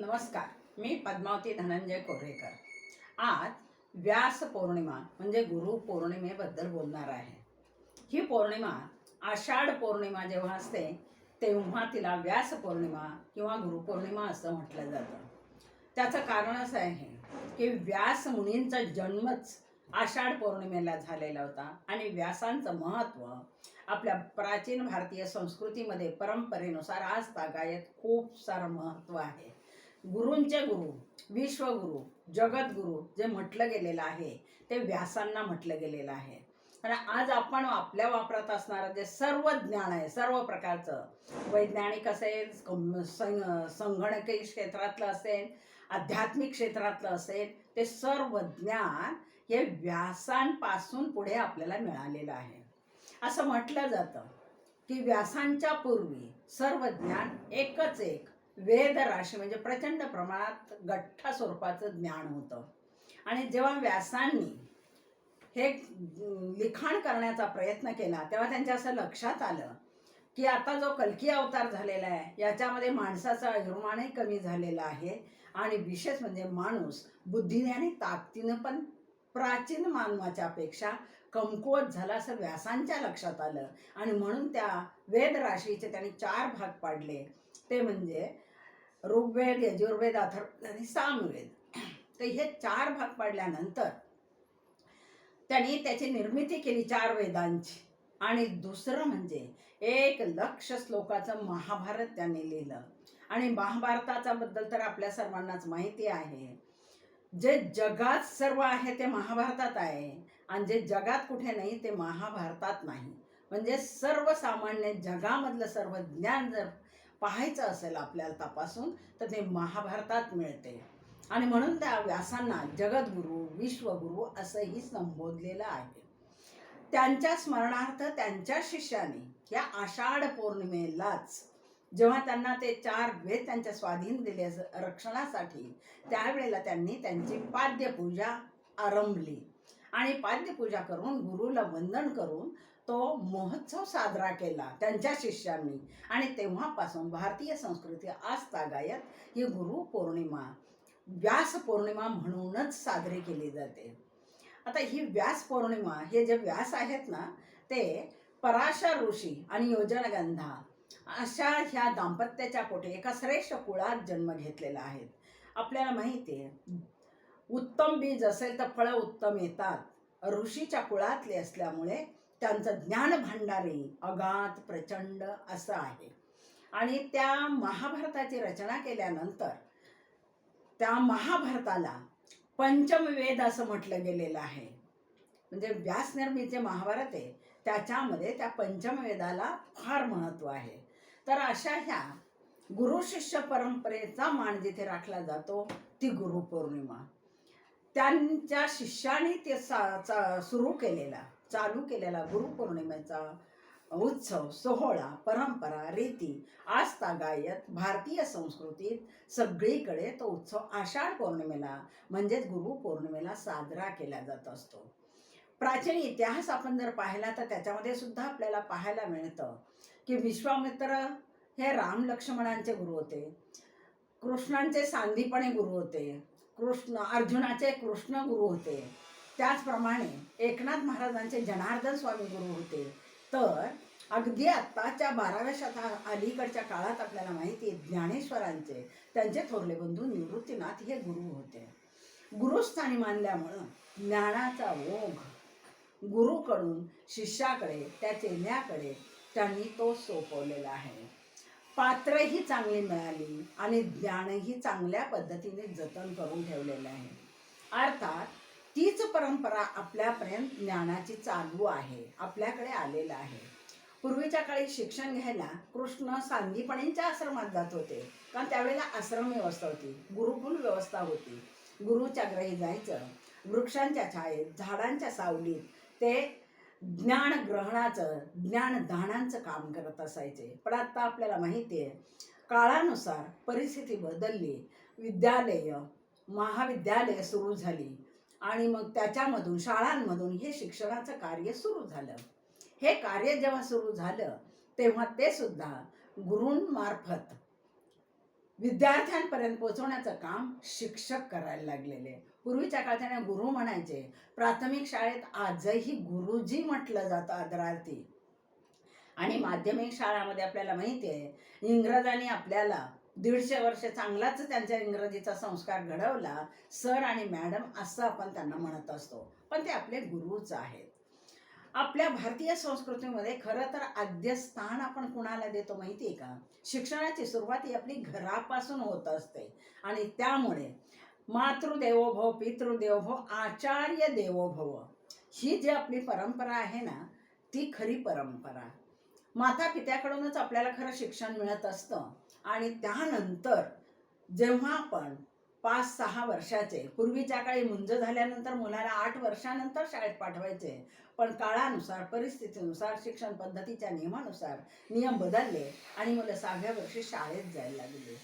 नमस्कार मी पद्मावती धनंजय कोरेकर आज व्यास पौर्णिमा म्हणजे गुरु पौर्णिमेबद्दल बोलणार आहे. ही पौर्णिमा आषाढ पौर्णिमा जेव्हा असते तेव्हा तिला व्यास पौर्णिमा किंवा गुरुपौर्णिमा असं म्हटलं जातं. त्याचं कारण असं आहे की व्यास मुनींचा जन्मच आषाढ पौर्णिमेला झालेला होता आणि व्यासांचं महत्त्व आपल्या प्राचीन भारतीय संस्कृतीमध्ये परंपरेनुसार आज तागायत खूप सारं महत्त्व आहे. गुरूंचे गुरु विश्वगुरु जगद्गुरु जे म्हटलं गेलेलं आहे ते व्यासांना म्हटलं गेलेलं आहे. आणि आज आपण आपल्या वापरात असणारं जे सर्व ज्ञान आहे सर्व प्रकारचं वैज्ञानिक असेल संगणकीय संगणकी क्षेत्रातलं असेल आध्यात्मिक क्षेत्रातलं असेल ते सर्व ज्ञान हे व्यासांपासून पुढे आपल्याला मिळालेलं आहे. असं म्हटलं जातं की व्यासांच्या पूर्वी सर्व ज्ञान एकच एक वेद राशी म्हणजे प्रचंड प्रमाणात गठ्ठा स्वरूपाचं ज्ञान होतं. आणि जेव्हा व्यासांनी हे लिखाण करण्याचा प्रयत्न केला तेव्हा त्यांच्या असं लक्षात आलं की आता जो कलकी अवतार झालेला आहे याच्यामध्ये माणसाचा अभिमानही कमी झालेला आहे. आणि विशेष म्हणजे माणूस बुद्धीने आणि ताकदीनं पण प्राचीन मानवाच्या पेक्षा कमकुवत झाला असं व्यासांच्या लक्षात आलं. आणि म्हणून त्या वेद राशीचे त्यांनी चार भाग पाडले. ते म्हणजे ऋग्वेद यजुर्वेद अथर्ववेद आणि सामवेद. तर हे चार भाग पाडल्यानंतर त्यांनी त्याची निर्मिती केली चार वेदांची. आणि दुसरं म्हणजे एक लक्ष श्लोकाचं महाभारत त्यांनी लिहिलं. आणि महाभारताचा बद्दल तर आपल्या सर्वांनाच माहिती आहे. जे जगात सर्व आहे ते महाभारतात आहे. आणि जे जगात कुठे नाही ते महाभारतात नाही. म्हणजे सर्वसामान्य जगामधलं सर्व ज्ञान जर पाहायचं असेल आपल्याला तपासून तर ते महाभारतात मिळते. आणि म्हणून त्या व्यासांना जगद्गुरू विश्वगुरू असंही संबोधलेलं आहे. त्यांच्या स्मरणार्थ त्यांच्या शिष्याने या आषाढ पौर्णिमेलाच जेव्हा त्यांना ते चार वेद त्यांच्या स्वाधीन दिले रक्षणासाठी त्यावेळेला त्यांनी त्यांची पाद्यपूजा आरंभली. आणि पाद्यपूजा करून गुरुला वंदन करून तो महोत्सव साजरा केला त्यांच्या शिष्यांनी. आणि तेव्हापासून भारतीय संस्कृती आज तागायत ही गुरु पौर्णिमा व्यास पौर्णिमा म्हणूनच साजरी केली जाते. आता ही व्यास पौर्णिमा हे जे व्यास आहेत ना ते पराशर ऋषी आणि योजनगंधा अशा ह्या दाम्पत्याच्या पोटे एका श्रेष्ठ कुळात जन्म घेतलेला आहे आपल्याला माहिती आहे उत्तम बीज असेल तर फळं उत्तम येतात. ऋषीच्या कुळातले असल्यामुळे त्यांचं ज्ञान भांडारी अगाध प्रचंड असं आहे. आणि त्या महाभारताची रचना केल्यानंतर त्या महाभारताला पंचमवेद असं म्हटलं गेलेलं आहे. म्हणजे व्यासनिर्मितीचे महाभारत आहे त्याच्यामध्ये त्या पंचमवेदाला फार महत्त्व आहे. तर अशा ह्या गुरु शिष्य परंपरेचा मान जिथे राखला जातो ती गुरुपौर्णिमा. त्यांच्या शिष्याने ते सा चा सुरू केलेला. चालू केलेला गुरुपौर्णिमेचा उत्सव सोहळा परंपरा रीती आस्था गायत भारतीय संस्कृतीत सगळीकडे तो उत्सव आषाढ पौर्णिमेला म्हणजेच गुरुपौर्णिमेला साजरा केला जात असतो. प्राचीन इतिहास आपण जर पाहिला तर त्याच्यामध्ये सुद्धा आपल्याला पाहायला मिळतं की विश्वामित्र हे राम लक्ष्मणांचे गुरु होते. कृष्णांचे सांदीपणे गुरु होते. कृष्ण अर्जुनाचे कृष्ण गुरु होते. त्याचप्रमाणे एकनाथ महाराजांचे जनार्दन स्वामी गुरु होते. तर अगदी आत्ताच्या बाराव्या शता अलीकडच्या काळात आपल्याला माहिती आहे ज्ञानेश्वरांचे त्यांचे थोरले बंधू निवृत्तीनाथ हे गुरु होते. गुरुस्थानी मानल्यामुळं ज्ञानाचा ओघ गुरुकडून शिष्याकडे त्या चेल्याकडे त्यांनी तो सोपवलेला आहे. पात्रही चांगली मिळाली आणि ज्ञानही चांगल्या पद्धतीने जतन करून ठेवलेलं आहे. अर्थात तीच परंपरा आपल्यापर्यंत ज्ञानाची चालू आहे आपल्याकडे आलेलं आहे. पूर्वीच्या काळी शिक्षण घ्यायला कृष्ण सांदीपणींच्या आश्रमात जात होते. कारण त्यावेळेला आश्रम व्यवस्था होती गुरुकुल व्यवस्था होती. गुरुच्या ग्रही जायचं वृक्षांच्या छायेत झाडांच्या सावलीत ते ज्ञान ग्रहणाचं ज्ञानदानांचं काम करत असायचे. पण आता आपल्याला माहिती आहे काळानुसार परिस्थिती बदलली. विद्यालय महाविद्यालय सुरू झाली. आणि मग त्याच्यामधून शाळांमधून हे शिक्षणाचं कार्य सुरू झालं. हे कार्य जेव्हा सुरू झालं तेव्हा ते सुद्धा गुरूंमार्फत विद्यार्थ्यांपर्यंत पोहोचवण्याचं काम शिक्षक करायला लागलेले. पूर्वीच्या काळात त्यांना गुरु म्हणायचे प्राथमिक शाळेत आजही गुरुजी म्हटलं जातं आदरार्थी. आणि माध्यमिक शाळामध्ये आपल्याला माहिती आहे इंग्रजांनी आपल्याला दीडशे वर्ष चांगलाच त्यांच्या इंग्रजीचा संस्कार घडवला. सर आणि मॅडम असं आपण त्यांना म्हणत असतो. पण ते आपले गुरुच आहेत. आपल्या भारतीय संस्कृतीमध्ये खरं तर आद्य स्थान आपण कुणाला देतो माहिती आहे का? शिक्षणाची सुरुवात ही आपली घरापासून होत असते. आणि त्यामुळे मातृदेवो भव पितृदेवो भव आचार्य देवो भव ही जी आपली परंपरा आहे ना ती खरी परंपरा. माता पित्याकडूनच आपल्याला खरं शिक्षण मिळत असतं. आणि त्यानंतर जेव्हा आपण पाच सहा वर्षाचे पूर्वीच्या काळी मुंज झाल्यानंतर मुलाला आठ वर्षानंतर शाळेत पाठवायचे पण काळानुसार परिस्थितीनुसार शिक्षण पद्धतीच्या नियमानुसार नियम बदलले आणि मुलं सहाव्या वर्षी शाळेत जायला लागले.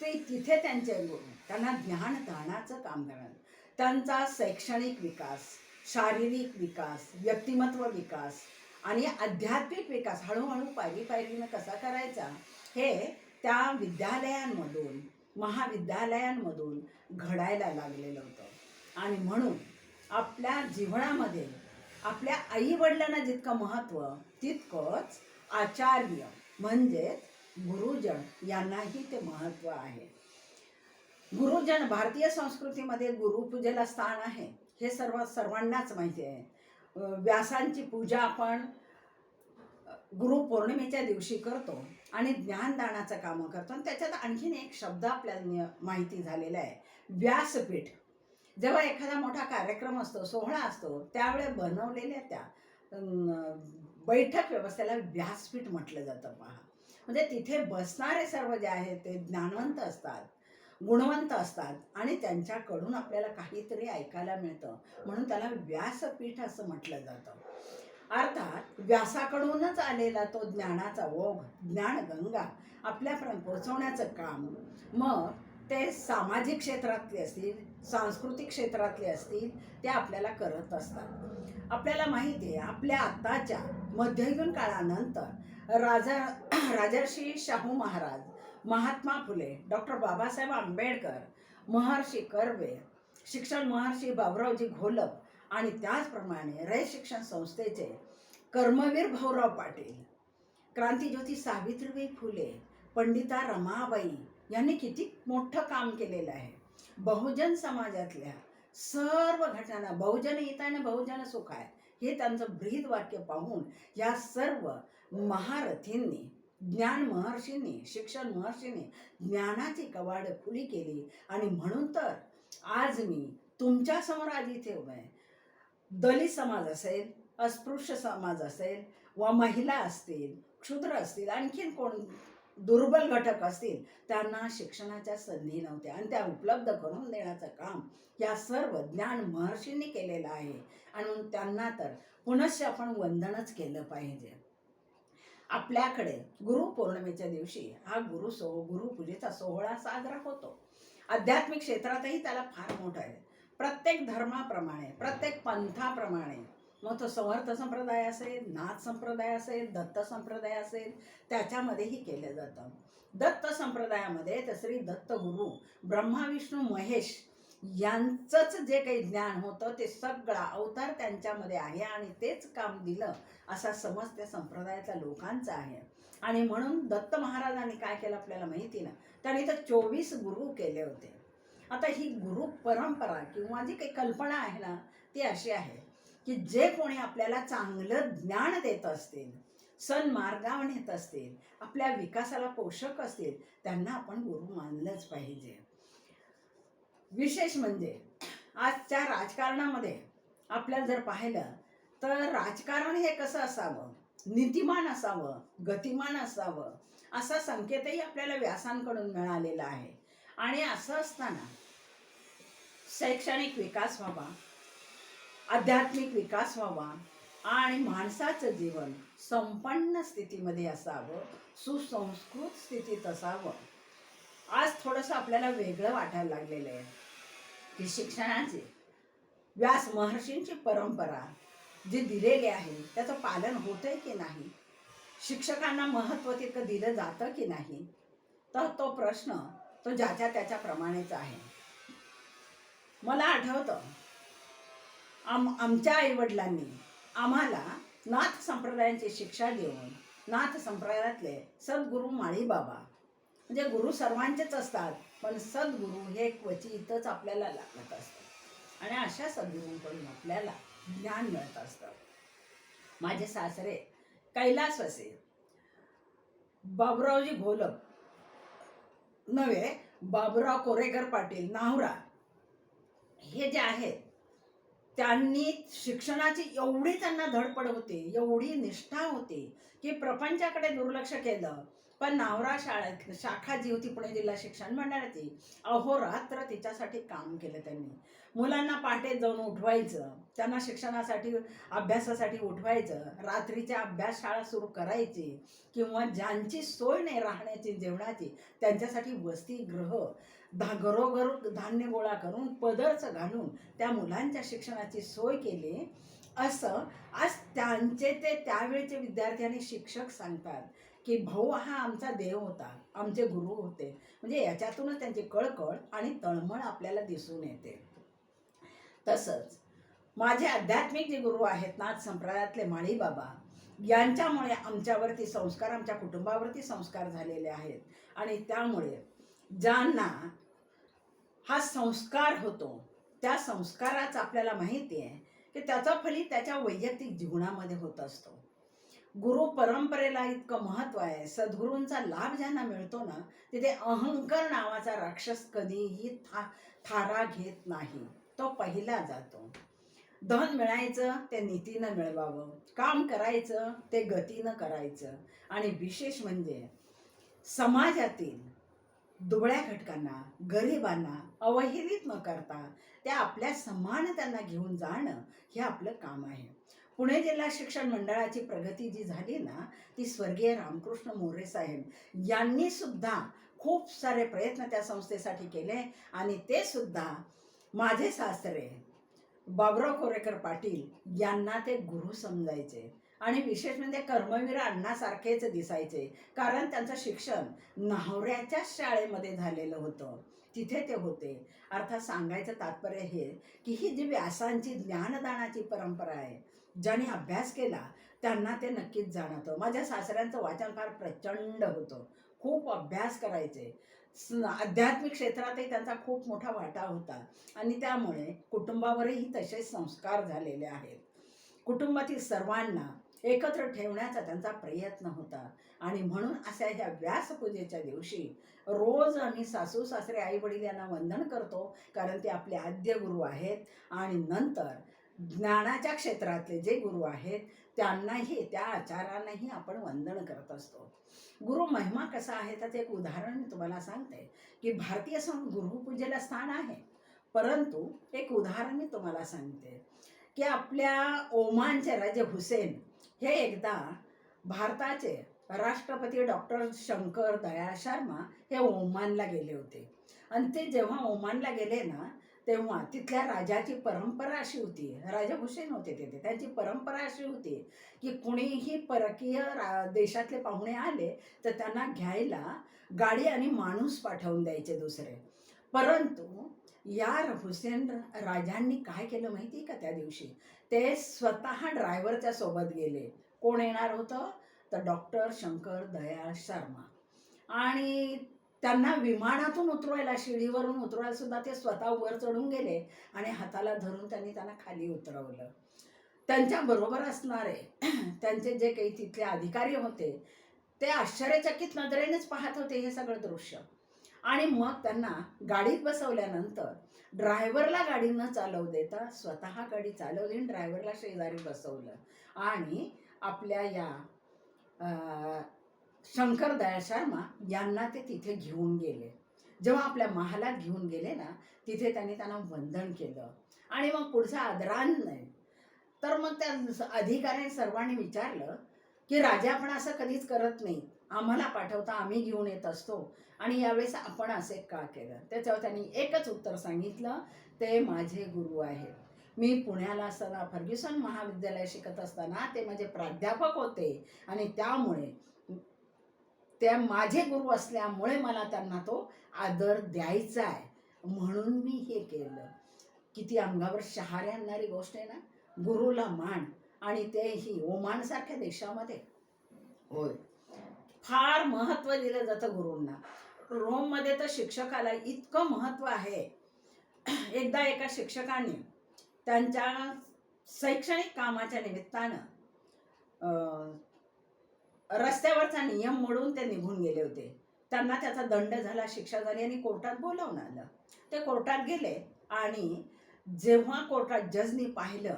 ते तिथे त्यांचे गुरु त्यांना ज्ञान दानाचं काम करणं त्यांचा शैक्षणिक विकास शारीरिक विकास व्यक्तिमत्व विकास आणि आध्यात्मिक विकास हळूहळू पायरी पायरीनं कसा करायचा हे त्या विद्यालयांमधून महाविद्यालयांमधून घडायला लागलेलं होतं. आणि म्हणून आपल्या जीवनामध्ये आपल्या आई वडिलांना जितकं महत्त्व तितकंच आचार्य म्हणजेच गुरुजन यांनाही ते महत्त्व आहे. गुरुजन भारतीय संस्कृतीमध्ये गुरुपूजेला स्थान आहे हे सर्व सर्वांनाच माहिती आहे. व्यासांची पूजा आपण गुरुपौर्णिमेच्या दिवशी करतो. आणि ज्ञानदानाचं कामं करतो. आणि त्याच्यात आणखीन एक शब्द आपल्याला माहिती झालेला आहे. व्यासपीठ. जेव्हा एखादा मोठा कार्यक्रम असतो सोहळा असतो त्यावेळेस बनवलेल्या त्या बैठक व्यवस्थेला व्यासपीठ म्हटलं जातं पहा. म्हणजे तिथे बसणारे सर्व जे आहेत ते ज्ञानवंत असतात गुणवंत असतात आणि त्यांच्याकडून आपल्याला काहीतरी ऐकायला मिळतं. म्हणून त्याला व्यासपीठ असं म्हटलं जातं. अर्थात व्यासाकडूनच आलेला तो ज्ञानाचा ओघ ज्ञानगंगा आपल्यापर्यंत पोहोचवण्याचं काम. मग ते सामाजिक क्षेत्रातले असतील सांस्कृतिक क्षेत्रातले असतील ते आपल्याला करत असतात. आपल्याला माहिती आहे आपल्या आत्ताच्या मध्ययुगीन काळानंतर राजा राजर्षी शाहू महाराज महात्मा फुले डॉक्टर बाबासाहेब आंबेडकर महर्षी कर्वे शिक्षण महर्षी बाबुरावजी घोलप आणि त्याचप्रमाणे रय शिक्षण संस्थेचे कर्मवीर भाऊराव पाटील क्रांतीज्योती सावित्रीबाई फुले पंडिता रमाबाई यांनी किती मोठं काम केलेलं आहे. बहुजन समाजातल्या सर्व घटना बहुजन हिताने बहुजन सुख आहे हे त्यांचं ब्रीद वाक्य पाहून या सर्व महारथींनी ज्ञान महर्षींनी शिक्षण महर्षींनी ज्ञानाची कवाड खुली केली. आणि म्हणून तर आज मी तुमच्यासमोर आज इथे उभा आहे. दलित समाज असेल अस्पृश्य समाज असेल व महिला असतील क्षुद्र असतील आणखीन कोण दुर्बल घटक असतील त्यांना शिक्षणाच्या संधी नव्हत्या. आणि त्या उपलब्ध करून देण्याचं काम या सर्व ज्ञान महर्षींनी केलेलं आहे. आणि त्यांना तर पुनश्च आपण वंदनच केलं पाहिजे. आपल्याकडे गुरुपौर्णिमेच्या दिवशी हा गुरु सो गुरुपूजेचा सोहळा साजरा होतो. आध्यात्मिक क्षेत्रातही त्याला फार मोठं आहे. प्रत्येक धर्माप्रमाणे प्रत्येक पंथाप्रमाणे मग तो समर्थ संप्रदाय असेल नाथ संप्रदाय असेल दत्त संप्रदाय असेल त्याच्यामध्येही केलं जातं. दत्त संप्रदायामध्ये तर श्री दत्त गुरु ब्रह्मा विष्णू महेश यांचंच जे काही ज्ञान होतं ते सगळा अवतार त्यांच्यामध्ये आहे आणि तेच काम दिलं असा समज त्या संप्रदायातल्या लोकांचा आहे. आणि म्हणून दत्त महाराजांनी काय केलं आपल्याला माहिती ना? त्यांनी तर चोवीस गुरु केले होते. आता ही गुरु परंपरा किंवा जी काही कल्पना आहे ना ती अशी आहे की जे कोणी आपल्याला चांगलं ज्ञान देत असतील सन्मार्गावर नेत असतील आपल्या विकासाला पोषक असतील त्यांना आपण गुरु मानलंच पाहिजे. विशेष म्हणजे आजच्या राजकारणामध्ये आपल्याला जर पाहिलं तर राजकारण हे कसं असावं? नीतिमान असावं गतिमान असावं असा संकेतही आपल्याला व्यासांकडून मिळालेला आहे. आणि असं असताना शैक्षणिक विकास व्हावा आध्यात्मिक विकास व्हावा आणि माणसाचं जीवन संपन्न स्थितीमध्ये असावं सुसंस्कृत स्थितीत असावं. आज थोडंसं आपल्याला वेगळं वाटायला लागलेलं आहे. की शिक्षणाची व्यास महर्षींची परंपरा जी दिलेली आहे त्याचं पालन होतंय की नाही? शिक्षकांना महत्त्व तितकं दिलं जातं की नाही? तर तो प्रश्न तो ज्याच्या त्याच्याप्रमाणेच आहे. मला आठवतं आम आमच्या आईवडिलांनी आम्हाला नाथ संप्रदायांची शिक्षा देऊन नाथ संप्रदायातले सद्गुरू माळीबाबा म्हणजे गुरु सर्वांचेच असतात पण सद्गुरू हे क्वचितच आपल्याला लागत असतं आणि अशा सद्गुरूंकडून आपल्याला ज्ञान मिळत असतं. माझे सासरे कैलासवासी बाबुरावजी घोलप नव्हे बाबुराव कोरेकर पाटील नाहुरा. हे जे आहेत त्यांनी शिक्षणाची एवढी त्यांना धडपड होती एवढी निष्ठा होती की प्रपंचाकडे दुर्लक्ष केलं. पण नावरा शाळेत शाखा जी होती पुणे जिल्हा शिक्षण मंडळाची अहोरात्र तिच्यासाठी काम केलं त्यांनी. मुलांना पाटेत जाऊन उठवायचं त्यांना शिक्षणासाठी अभ्यासासाठी उठवायचं रात्रीच्या अभ्यास शाळा सुरू करायची किंवा ज्यांची सोय नाही राहण्याची जेवणाची त्यांच्यासाठी वसतिगृह धा घरोघर धान्य गोळा करून पदरच घालून त्या मुलांच्या शिक्षणाची सोय केली. असं आज त्यांचे ते त्यावेळचे विद्यार्थी आणि शिक्षक सांगतात. की भाऊ हा आमचा देव होता आमचे गुरु होते. म्हणजे याच्यातूनच त्यांची कळकळ आणि तळमळ आपल्याला दिसून येते. तसंच माझे आध्यात्मिक जे गुरु आहेत नाथ संप्रदायातले माळी बाबा यांच्यामुळे आमच्यावरती संस्कार आमच्या कुटुंबावरती संस्कार झालेले आहेत. आणि त्यामुळे ज्यांना हा संस्कार होतो त्या संस्काराचं आपल्याला माहिती आहे की त्याचा फलित त्याच्या वैयक्तिक जीवनामध्ये होत असतो. गुरु परंपरेला इतकं महत्त्व आहे. सद्गुरूंचा लाभ ज्यांना मिळतो ना तिथे अहंकार नावाचा राक्षस कधीही था थारा घेत नाही. तो पहिला जातो. धन मिळायचं ते नीतीनं मिळवावं. काम करायचं ते गतीनं करायचं. आणि विशेष म्हणजे समाजातील दुबळ्या घटकांना गरिबांना अवहेलित न करता त्या आपल्या समान त्यांना घेऊन जाणं हे आपलं काम आहे. पुणे जिल्हा शिक्षण मंडळाची प्रगती जी झाली ना ती स्वर्गीय रामकृष्ण मोरे साहेब यांनी सुद्धा खूप सारे प्रयत्न त्या संस्थेसाठी केले आणि ते सुद्धा माझे सासरे बाबराव कोरेकर पाटील यांना ते गुरु समजायचे. आणि विशेष म्हणजे कर्मवीर अण्णासारखेच दिसायचे कारण त्यांचं शिक्षण न्हावऱ्याच्या शाळेमध्ये झालेलं होतं. तिथे ते होते. अर्थात सांगायचं तात्पर्य हे की ही जी व्यासांची ज्ञानदानाची परंपरा आहे ज्याने अभ्यास केला त्यांना ते नक्कीच जाणवतं. माझ्या सासऱ्यांचं वाचन फार प्रचंड होतं. खूप अभ्यास करायचे. आध्यात्मिक क्षेत्रातही त्यांचा खूप मोठा वाटा होता. आणि त्यामुळे कुटुंबावरही तसेच संस्कार झालेले आहेत. कुटुंबातील सर्वांना एकत्र ठेवण्याचा त्यांचा प्रयत्न होता. आणि म्हणून अशा ह्या व्यासपूजेच्या दिवशी रोज आम्ही सासू सासरे आई वडील यांना वंदन करतो. कारण ते आपले आद्य गुरु आहेत. आणि नंतर ज्ञानाच्या क्षेत्रातले जे गुरु आहेत त्यांनाही त्या आचारांनाही आपण वंदन करत असतो. गुरु महिमा कसा आहे? त्याचं एक उदाहरण मी तुम्हाला सांगते की भारतीय सण गुरुपूजेला स्थान आहे. परंतु एक उदाहरण मी तुम्हाला सांगते की आपल्या ओमानचे राजे हुसेन हे एकदा भारताचे राष्ट्रपती डॉक्टर शंकर दयाळ शर्मा हे ओमानला गेले होते. आणि ते जेव्हा ओमानला गेले ना तेव्हा तिथल्या राजाची परंपरा अशी होती. राजा होते तिथे. त्यांची परंपरा अशी होती की कुणीही परकीय रा देशातले पाहुणे आले तर त्यांना घ्यायला गाडी आणि माणूस पाठवून द्यायचे दुसरे. परंतु या हुसेन राजांनी काय केलं माहिती का त्या दिवशी? ते स्वतः ड्रायव्हरच्या सोबत गेले. कोण येणार होतं? तर डॉक्टर शंकर दयाळ शर्मा. आणि त्यांना विमानातून उतरवायला शिडीवरून उतरवायला सुद्धा ते स्वतः वर चढून गेले आणि हाताला धरून त्यांनी त्यांना खाली उतरवलं. त्यांच्या बरोबर असणारे त्यांचे जे काही तिथले अधिकारी होते ते आश्चर्यचकित नजरेनेच पाहत होते हे सगळं दृश्य. आणि मग त्यांना गाडीत बसवल्यानंतर ड्रायव्हरला गाडी न चालवू देता स्वतः गाडी चालवली आणि ड्रायव्हरला शेजारी बसवलं. आणि आपल्या या शंकर दया शर्मा यांना ते तिथे घेऊन गेले. जेव्हा आपल्या महालात घेऊन गेले ना तिथे त्यांनी त्यांना वंदन केलं. आणि मग पुढचा आदरान नाही. तर मग त्या अधिकाऱ्याने सर्वांनी विचारलं की राजा आपण असं कधीच करत नाही. आम्हाला पाठवता आम्ही घेऊन येत असतो. आणि यावेळेस आपण असे का केलं? त्याच्यावर त्यांनी एकच उत्तर सांगितलं ते माझे गुरु आहेत. मी पुण्याला असताना फर्ग्युसन महाविद्यालय शिकत असताना ते माझे प्राध्यापक होते. आणि त्यामुळे त्या माझे गुरु असल्यामुळे मला त्यांना तो आदर द्यायचा आहे. म्हणून मी हे केलं. किती अंगावर शहारे आणणारी गोष्ट आहे ना? गुरुला मान आणि तेही ओमानसारख्या देशामध्ये. होय. फार महत्त्व दिलं जातं गुरूंना. रोममध्ये तर शिक्षकाला इतकं महत्त्व आहे. एकदा एका शिक्षकाने त्यांच्या शैक्षणिक कामाच्या निमित्तानं रस्त्यावरचा नियम मोडून ते निघून गेले होते. त्यांना त्याचा दंड झाला. शिक्षा झाली आणि कोर्टात बोलावून आलं ते कोर्टात गेले आणि जेव्हा कोर्टात जजनी पाहिलं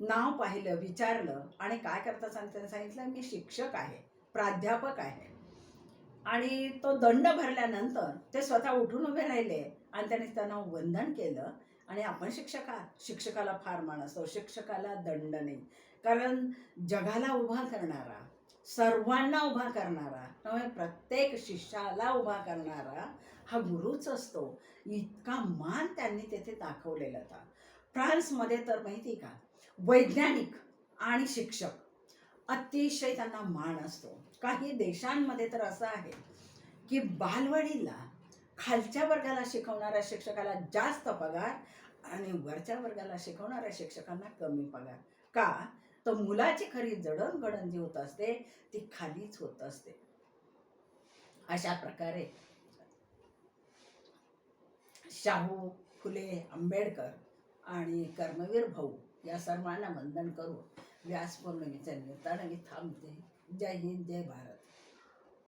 नाव पाहिलं विचारलं आणि काय करता सांग त्यांनी सांगितलं मी शिक्षक आहे प्राध्यापक आहे. आणि तो दंड भरल्यानंतर ते स्वतः उठून उभे राहिले आणि त्यांनी त्यांना वंदन केलं आणि आपण शिक्षक आहात. शिक्षकाला फार मान असतो. शिक्षकाला दंड नाही. कारण जगाला उभा करणारा सर्वांना उभा करणारा त्यामुळे प्रत्येक शिष्याला उभा करणारा हा गुरुच असतो. इतका मान त्यांनी तेथे दाखवलेला होता. फ्रान्समध्ये तर माहिती का वैज्ञानिक आणि शिक्षक अतिशय त्यांना मान असतो. काही देशांमध्ये तर असं आहे की बालवाडीला खालच्या वर्गाला शिकवणाऱ्या शिक्षकाला जास्त पगार आणि वरच्या वर्गाला शिकवणाऱ्या शिक्षकांना कमी पगार. का? तर मुलाची खरी जडणघडण जी होत असते ती खालीच होत असते. अशा प्रकारे शाहू फुले आंबेडकर आणि कर्मवीर भाऊ या सर्वांना वंदन करून व्यास पौर्णिमेच्या निमित्तानं मी थांबते. जय हिंद जय भारत.